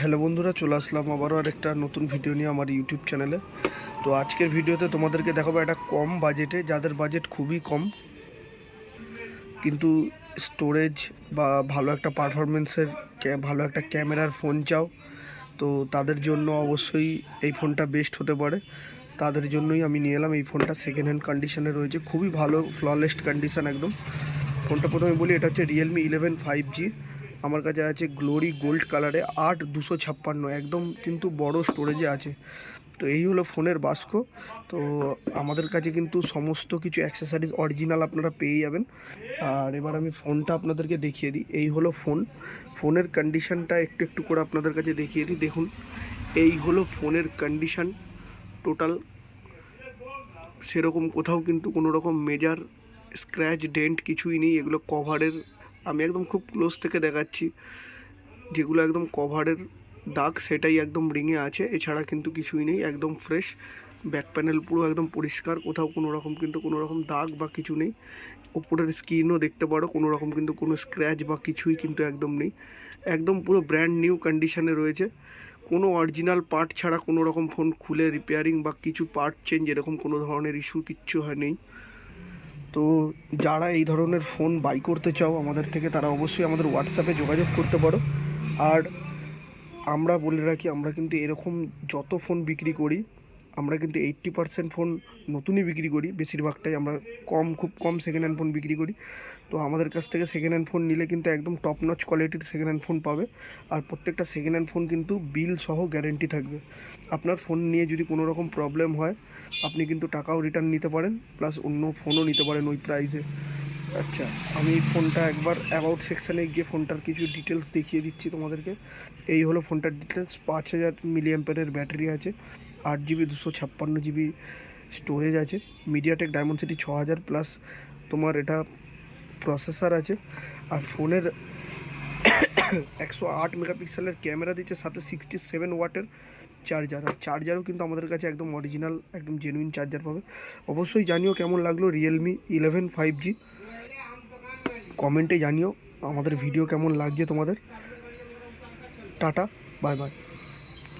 Hello বন্ধুরা, চলে আসলাম আবারও আরেকটা নতুন ভিডিও নিয়ে আমার ইউটিউব চ্যানেলে তো আজকের ভিডিওতে তোমাদেরকে দেখাবো একটা কম বাজেটে যাদের বাজেট খুবই কম, কিন্তু স্টোরেজ বা ভালো একটা পারফরমেন্সের ভালো একটা ক্যামেরার ফোন চাও, তো তাদের জন্য অবশ্যই এই ফোনটা বেস্ট হতে পারে। তাদের জন্যই আমি নিয়ে এলাম এই ফোনটা সেকেন্ড হ্যান্ড কন্ডিশনে রয়েছে, খুবই ভালো ফ্ললেস কন্ডিশন একদম। ফোনটা প্রথমে বলি, এটা হচ্ছে রিয়েলমি ইলেভেন ফাইভ জি আমার কাছে আছে গ্লোরি গোল্ড কালারে আট দুশো ছাপ্পান্ন, একদম কিন্তু বড় স্টোরেজে আছে। তো এই হলো ফোনের বাস্ক। তো আমাদের কাছে কিন্তু সমস্ত কিছু অ্যাক্সেসারিজ অরিজিনাল আপনারা পেয়ে যাবেন। আর এবার আমি ফোনটা আপনাদেরকে দেখিয়ে দিই। এই হলো ফোন। ফোনের কন্ডিশানটা একটু একটু করে আপনাদের কাছে দেখিয়ে দিই। দেখুন, এই হলো ফোনের কন্ডিশান টোটাল সেরকম কোথাও কিন্তু কোনো রকম মেজার স্ক্র্যাচ ডেন্ট কিছুই নেই। এগুলো কভারের আমি একদম খুব ক্লোজ থেকে দেখাচ্ছি। যেগুলো একদম কভারের দাগ, সেটাই একদম রিংয়ে আছে। এছাড়া কিন্তু কিছুই নেই, একদম ফ্রেশ ব্যাক প্যানেল পুরো একদম পরিষ্কার, কোথাও কোনো রকম কিন্তু কোনো রকম দাগ বা কিছু নেই। ওপরের স্ক্রিনও দেখতে পারো, কোনো রকম কিন্তু কোনো স্ক্র্যাচ বা কিছুই কিন্তু একদম নেই। একদম পুরো ব্র্যান্ড নিউ কন্ডিশনে রয়েছে। কোনো অরিজিনাল পার্ট ছাড়া কোনো রকম ফোন খুলে রিপেয়ারিং বা কিছু পার্ট চেঞ্জ এরকম কোনো ধরনের ইস্যু কিচ্ছু হয় নেই। তো যারা এই ধরনের ফোন বাই করতে চাও, আমাদের থেকে তারা অবশ্যই আমাদের হোয়াটসঅ্যাপে যোগাযোগ করতে পারো। আর আমরা বলে রাখি, আমরা কিন্তু এরকম যত ফোন বিক্রি করি আমরা কিন্তু এইট্টি পার্সেন্ট ফোন নতুনই বিক্রি করি। বেশিরভাগটাই আমরা কম, খুব কম সেকেন্ড হ্যান্ড ফোন বিক্রি করি। তো আমাদের কাছ থেকে সেকেন্ড হ্যান্ড ফোন নিলে কিন্তু একদম টপ নচ কোয়ালিটির সেকেন্ড হ্যান্ড ফোন পাবে। আর প্রত্যেকটা সেকেন্ড হ্যান্ড ফোন কিন্তু বিল সহ গ্যারেন্টি থাকবে। আপনার ফোন নিয়ে যদি কোনো রকম প্রবলেম হয়, আপনি কিন্তু টাকাও রিটার্ন নিতে পারেন প্লাস অন্য ফোনও নিতে পারেন ওই প্রাইসে আচ্ছা আমি ফোনটা একবার অ্যাবাউট সেকশানে গিয়ে ফোনটার কিছু ডিটেলস দেখিয়ে দিচ্ছি তোমাদেরকে। এই হলো ফোনটার ডিটেলস পাঁচ হাজার মিলিয়াম্পারের ব্যাটারি আছে। আট জিবি, দুশো ছাপ্পান্ন জিবি স্টোরেজ আছে। মিডিয়াটেক ডায়মন্ড সিটি ছ হাজার প্লাস তোমার এটা প্রসেসর আছে। আর ফোনের একশো আট মেগাপিক্সেলের ক্যামেরা দিচ্ছে, সাথে সিক্সটি সেভেন ওয়াটের চার্জার আর চার্জারও কিন্তু আমাদের কাছে একদম অরিজিনাল একদম জেনুইন চার্জার পাবে। অবশ্যই জানিও কেমন লাগল রিয়েলমি ইলেভেন ফাইভ জি কমেন্টে জানিও আমাদের ভিডিও কেমন লাগছে তোমাদের। Tata bye bye